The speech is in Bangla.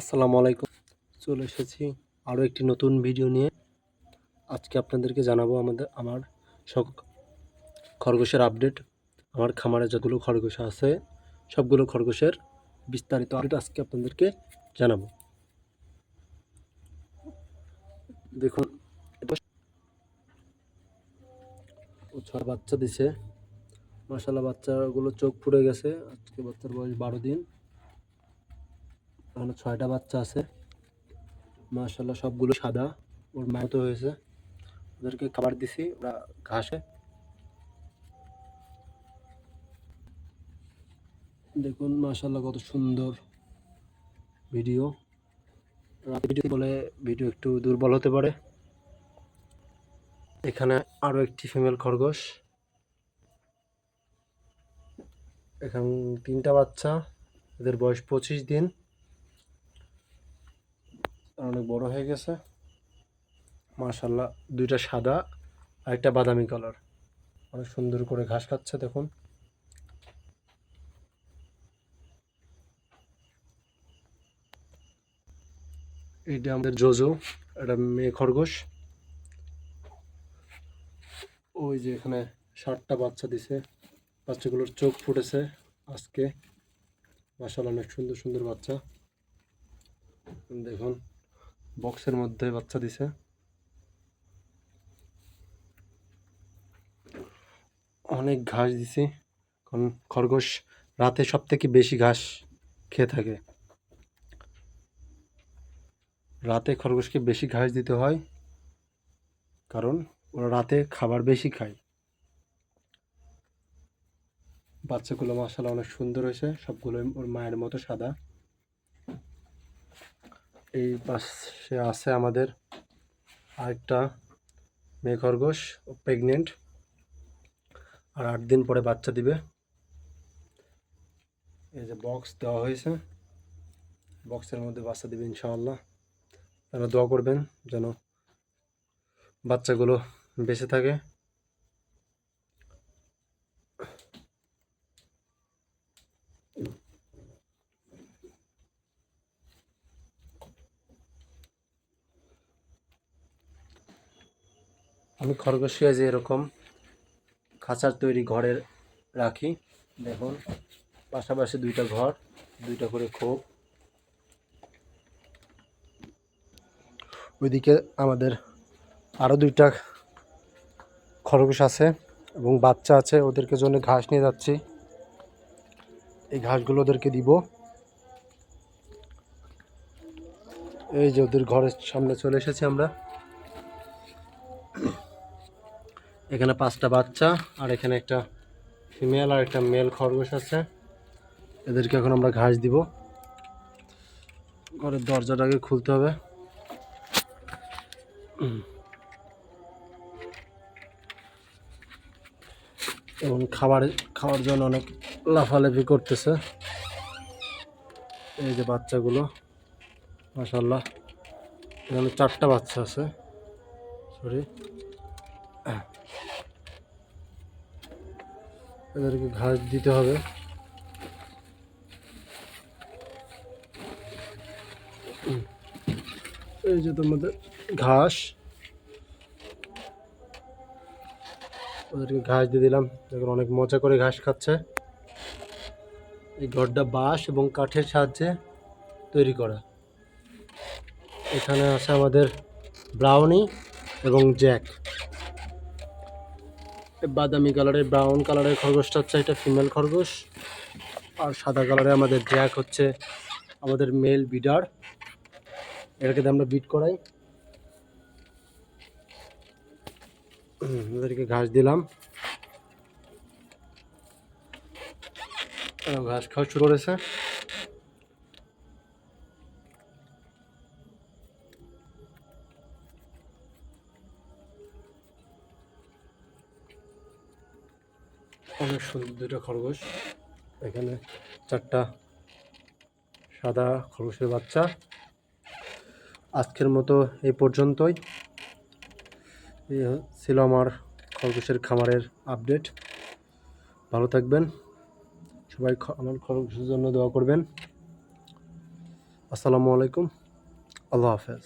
আসসালামু আলাইকুম। চলে এসেছি আরও একটি নতুন ভিডিও নিয়ে। আজকে আপনাদেরকে জানাব আমাদের, আমার সব খরগোশের আপডেট আমার খামারে যতগুলো খরগোশ আছে, সবগুলো খরগোশের বিস্তারিত আপডেট আজকে আপনাদেরকে জানাব। দেখুন, ছয় বাচ্চা দিছে। মাসাল্লাহ বাচ্চাগুলো চোখ ফুটে গেছে। আজকে বাচ্চার বয়স বারো দিন। এখানে ছয়টা বাচ্চা আছে। মাশাল্লাহ সবগুলো সাদা। ওর মাতো হয়েছে। ওদেরকে খাবার দিছি, ওরা ঘাসে দেখুন মাশাল্লাহ কত সুন্দর ভিডিও। ভিডিও বলে ভিডিও একটু দুর্বল হতে পারে। এখানে আরও একটি ফিমেল খরগোশ। এখানে তিনটা বাচ্চা। এদের বয়স পঁচিশ দিন। অনেক বড় হয়ে গেছে। মাশাল্লাহ দুইটা সাদা আর একটা বাদামি কালার। অনেক সুন্দর করে ঘাস খাচ্ছে, দেখুন। এটা আমাদের জোজো, এটা মেয়ে খরগোশ। ওই যে এখানে ষাটটা বাচ্চা দিছে, বাচ্চাগুলোর চোখ ফুটেছে আজকে। মাশাল্লাহ অনেক সুন্দর সুন্দর বাচ্চা। দেখুন। বক্সের মধ্যে বাচ্চা দিছে। অনেক ঘাস দিছি, কারণ খরগোশ রাতে সব থেকে বেশি ঘাস খেয়ে থাকে। রাতে খরগোশকে বেশি ঘাস দিতে হয়, কারণ ওরা রাতে খাবার বেশি খায়। বাচ্চাগুলো মাসাল্লাহ অনেক সুন্দর হয়েছে সবগুলো ওর মায়ের মতো সাদা। এই পাশে আছে আমাদের আরেকটা মেয়ে খরগোশ প্রেগনেন্ট আর আট দিন পরে বাচ্চা দিবে। এই যে বক্স দেওয়া হয়েছে। বক্সের মধ্যে বাচ্চা দিবে ইনশাআল্লাহ। যেন দোয়া করবেন যেন বাচ্চাগুলো বেঁচে থাকে। আমি খরগোশিয়া যে এরকম খাঁচার তৈরি ঘরের রাখি, দেখুন, পাশাপাশি দুইটা ঘর, দুইটা করে খোপ। ওইদিকে আমাদের আরও দুইটা খরগোশ আছে এবং বাচ্চা আছে, ওদেরকে জন্য ঘাস নিয়ে যাচ্ছি। এই ঘাসগুলো ওদেরকে দিব। এই যে ওদের ঘরের সামনে চলে এসেছি আমরা। এখানে পাঁচটা বাচ্চা, আর এখানে একটা ফিমেল আর একটা মেল খরগোশ আছে। এদেরকে এখন আমরা ঘাস দিব। ঘরের দরজাটাকে খুলতে হবে। এবং খাবার, খাওয়ার জন্য অনেক লাফালাফি করতেছে। এই যে বাচ্চাগুলো মাসাল্লাহ এখানে চারটা বাচ্চা আছে। সরি এদেরকে ঘাস দিতে হবে। এই যে তোমাদের ঘাস। ওদেরকে ঘাস দিয়ে দিলাম। দেখুন, অনেক মজা করে ঘাস খাচ্ছে। এই ঘরটা বাঁশ এবং কাঠের সাহায্যে তৈরি করা। এখানে আছে আমাদের ব্রাউনি এবং জ্যাক। বাদামি কালারের, ব্রাউন কালারের খরগোশটা হচ্ছে এটা ফিমেল খরগোশ। আর সাদা কালারে আমাদের জ্যাক হচ্ছে আমাদের মেল বিডার এটাকে আমরা বিট করাই। ওদেরকে ঘাস দিলাম। ঘাস খাওয়া শুরু করেছে। অনেক সুন্দর দুটো খরগোশ। এখানে চারটা সাদা খরগোশের বাচ্চা। আজকের মতো এই পর্যন্তই। ছিল আমার খরগোশের খামারের আপডেট। ভালো থাকবেন। সবাই আমার খরগোশের জন্য দোয়া করবেন। আসসালামু আলাইকুম। আল্লাহ হাফেজ।